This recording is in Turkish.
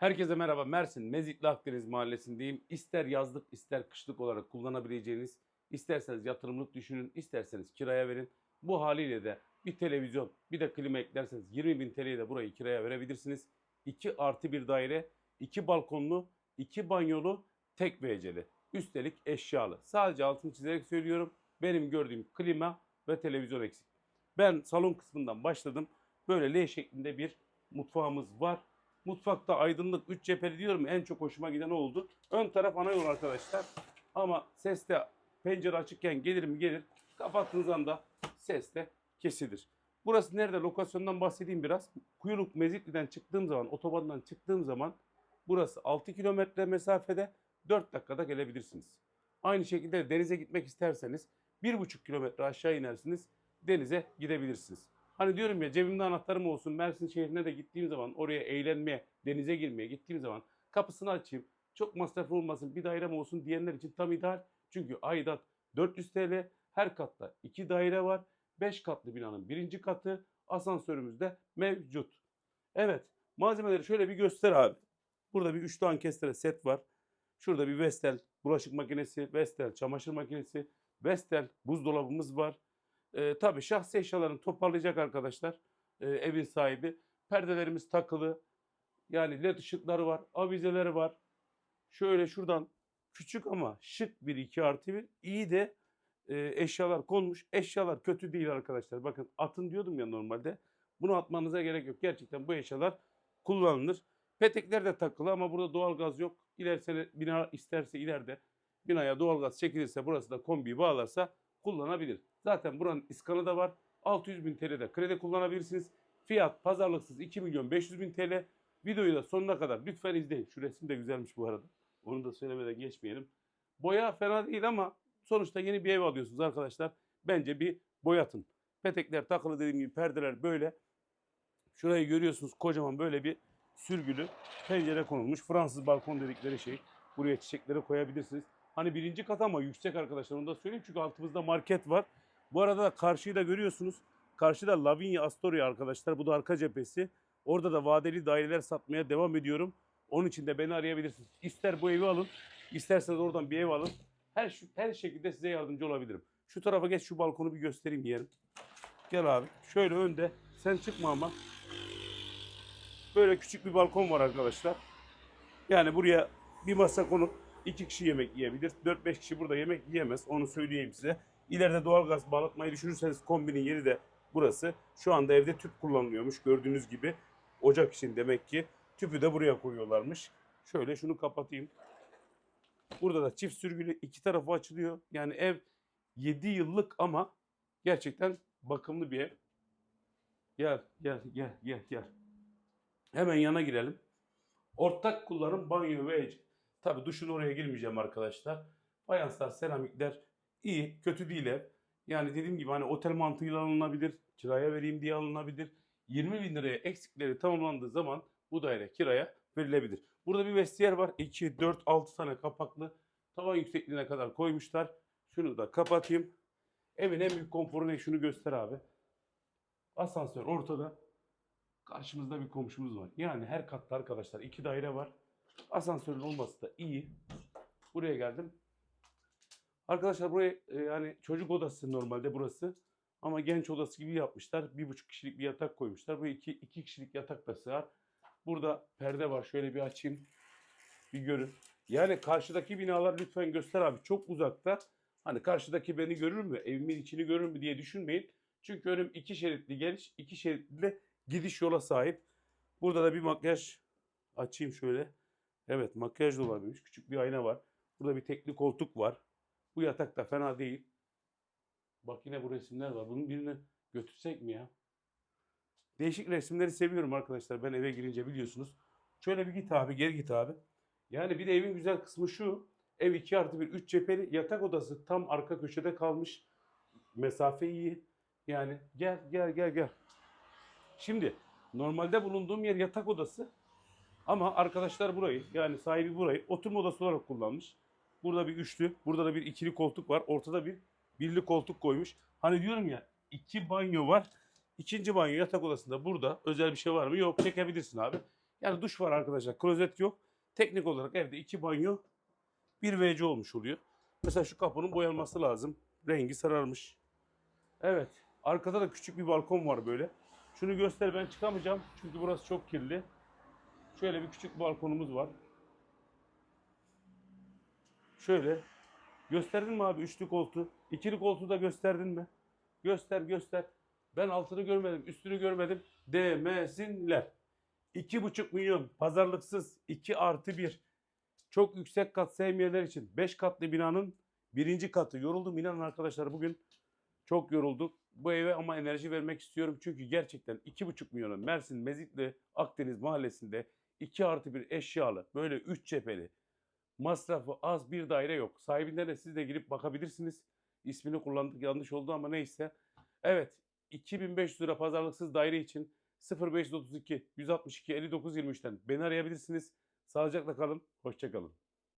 Herkese merhaba. Mersin Mezitli Akdeniz Mahallesi'ndeyim. İster yazlık ister kışlık olarak kullanabileceğiniz, isterseniz yatırımlık düşünün, isterseniz kiraya verin. Bu haliyle de bir televizyon, bir de klima eklerseniz 20 bin TL'ye de burayı kiraya verebilirsiniz. 2 artı bir daire, 2 balkonlu, 2 banyolu, tek WC'li. Üstelik eşyalı. Sadece altını çizerek söylüyorum. Benim gördüğüm klima ve televizyon eksik. Ben salon kısmından başladım. Böyle L şeklinde bir mutfağımız var. Mutfakta aydınlık 3 cepheli diyorum en çok hoşuma giden oldu. Ön taraf ana yol arkadaşlar. Ama ses de pencere açıkken gelir mi gelir. Kapattığınız anda ses de kesilir. Burası nerede? Lokasyondan bahsedeyim biraz. Kuyuluk Mezitli'den çıktığım zaman, otobandan çıktığım zaman burası 6 kilometre mesafede 4 dakikada gelebilirsiniz. Aynı şekilde denize gitmek isterseniz 1,5 kilometre aşağı inersiniz denize gidebilirsiniz. Hani diyorum ya cebimde anahtarım olsun Mersin şehrine de gittiğim zaman oraya eğlenmeye, denize girmeye gittiğim zaman kapısını açayım. Çok masraf olmasın bir dairem olsun diyenler için tam ideal. Çünkü aidat 400 TL her katta 2 daire var. 5 katlı binanın birinci katı asansörümüz de mevcut. Evet malzemeleri şöyle bir göster abi. Burada bir 3 tane kestere set var. Şurada bir Vestel bulaşık makinesi, Vestel çamaşır makinesi, Vestel buzdolabımız var. Ee, tabii şahsi eşyalarını toparlayacak arkadaşlar e, evin sahibi. Perdelerimiz takılı. Yani led ışıkları var, avizeleri var. Şöyle şuradan küçük ama şık bir 2 artı bir. İyi de e, eşyalar konmuş. Eşyalar kötü değil arkadaşlar. Bakın atın diyordum ya normalde. Bunu atmanıza gerek yok. Gerçekten bu eşyalar kullanılır. Petekler de takılı ama burada doğalgaz yok. İlerse bina isterse ileride binaya doğalgaz çekilirse burası da kombiyi bağlarsa kullanabilir. Zaten buranın iskanı da var. 600 bin TL'de kredi kullanabilirsiniz. Fiyat pazarlıksız 2 milyon 500 bin TL. Videoyu da sonuna kadar lütfen izleyin. Şu resim de güzelmiş bu arada. Onu da söylemeden geçmeyelim. Boya fena değil ama sonuçta yeni bir ev alıyorsunuz arkadaşlar. Bence bir boyatın. Petekler takılı dediğim gibi perdeler böyle. Şurayı görüyorsunuz kocaman böyle bir sürgülü pencere konulmuş. Fransız balkon dedikleri şey. Buraya çiçekleri koyabilirsiniz. Hani birinci kat ama yüksek arkadaşlar onu da söyleyeyim çünkü altımızda market var. Bu arada da karşıyı da görüyorsunuz. Karşıda Lavinia Astoria arkadaşlar. Bu da arka cephesi. Orada da vadeli daireler satmaya devam ediyorum. Onun için de beni arayabilirsiniz. İster bu evi alın, isterseniz oradan bir ev alın. Her her şekilde size yardımcı olabilirim. Şu tarafa geç şu balkonu bir göstereyim yerim. Gel abi. Şöyle önde. Sen çıkma ama. Böyle küçük bir balkon var arkadaşlar. Yani buraya bir masa konup iki kişi yemek yiyebilir. 4-5 kişi burada yemek yiyemez. Onu söyleyeyim size. İleride doğalgaz bağlatmayı düşünürseniz kombinin yeri de burası. Şu anda evde tüp kullanılıyormuş gördüğünüz gibi. Ocak için demek ki tüpü de buraya koyuyorlarmış. Şöyle şunu kapatayım. Burada da çift sürgülü iki tarafı açılıyor. Yani ev 7 yıllık ama gerçekten bakımlı bir ev. Gel gel gel gel gel. Hemen yana girelim. Ortak kullanım banyo ve. Tabi duşun oraya girmeyeceğim arkadaşlar. Fayanslar, seramikler iyi, kötü değil ev. Yani dediğim gibi hani otel mantığıyla alınabilir, kiraya vereyim diye alınabilir. 20 bin liraya eksikleri tamamlandığı zaman bu daire kiraya verilebilir. Burada bir vestiyer var. 2, 4, 6 tane kapaklı. Tavan yüksekliğine kadar koymuşlar. Şunu da kapatayım. Evin en büyük konforu ne? Şunu göster abi. Asansör ortada. Karşımızda bir komşumuz var. Yani her katta arkadaşlar iki daire var. Asansörün olması da iyi. Buraya geldim. Arkadaşlar buraya e, yani çocuk odası normalde burası. Ama genç odası gibi yapmışlar. Bir buçuk kişilik bir yatak koymuşlar. Bu iki, iki kişilik yatak da. Burada perde var. Şöyle bir açayım. Bir görün. Yani karşıdaki binalar lütfen göster abi. Çok uzakta. Hani karşıdaki beni görür mü? Evimin içini görür mü diye düşünmeyin. Çünkü önüm iki şeritli geliş, iki şeritli gidiş yola sahip. Burada da bir makyaj açayım şöyle. Evet makyaj dolabıymış. Küçük bir ayna var. Burada bir tekli koltuk var. Bu yatak da fena değil. Bak yine bu resimler var. Bunun birini götürsek mi ya? Değişik resimleri seviyorum arkadaşlar. Ben eve girince biliyorsunuz. Şöyle bir git abi, geri git abi. Yani bir de evin güzel kısmı şu. Ev 2 artı 1, 3 cepheli. Yatak odası tam arka köşede kalmış. Mesafe iyi. Yani gel, gel, gel, gel. Şimdi normalde bulunduğum yer yatak odası. Ama arkadaşlar burayı yani sahibi burayı oturma odası olarak kullanmış. Burada bir üçlü, burada da bir ikili koltuk var. Ortada bir birli koltuk koymuş. Hani diyorum ya iki banyo var. İkinci banyo yatak odasında burada özel bir şey var mı? Yok çekebilirsin abi. Yani duş var arkadaşlar. Klozet yok. Teknik olarak evde iki banyo bir WC olmuş oluyor. Mesela şu kapının boyanması lazım. Rengi sararmış. Evet. Arkada da küçük bir balkon var böyle. Şunu göster ben çıkamayacağım. Çünkü burası çok kirli. Şöyle bir küçük balkonumuz var. Şöyle. Gösterdin mi abi üçlü koltuğu? İkili koltuğu da gösterdin mi? Göster göster. Ben altını görmedim, üstünü görmedim. Demesinler. İki buçuk milyon pazarlıksız 2 artı 1. Çok yüksek kat sevmeyenler için 5 katlı binanın birinci katı. Yoruldum inanın arkadaşlar bugün çok yorulduk. Bu eve ama enerji vermek istiyorum. Çünkü gerçekten 2,5 milyona Mersin Mezitli Akdeniz mahallesinde 2 artı 1 eşyalı böyle 3 cepheli masrafı az bir daire yok. Sahibinden de siz de girip bakabilirsiniz. İsmini kullandık yanlış oldu ama neyse. Evet 2500 lira pazarlıksız daire için 0532 162 59 23'ten beni arayabilirsiniz. Sağlıcakla kalın. Hoşçakalın.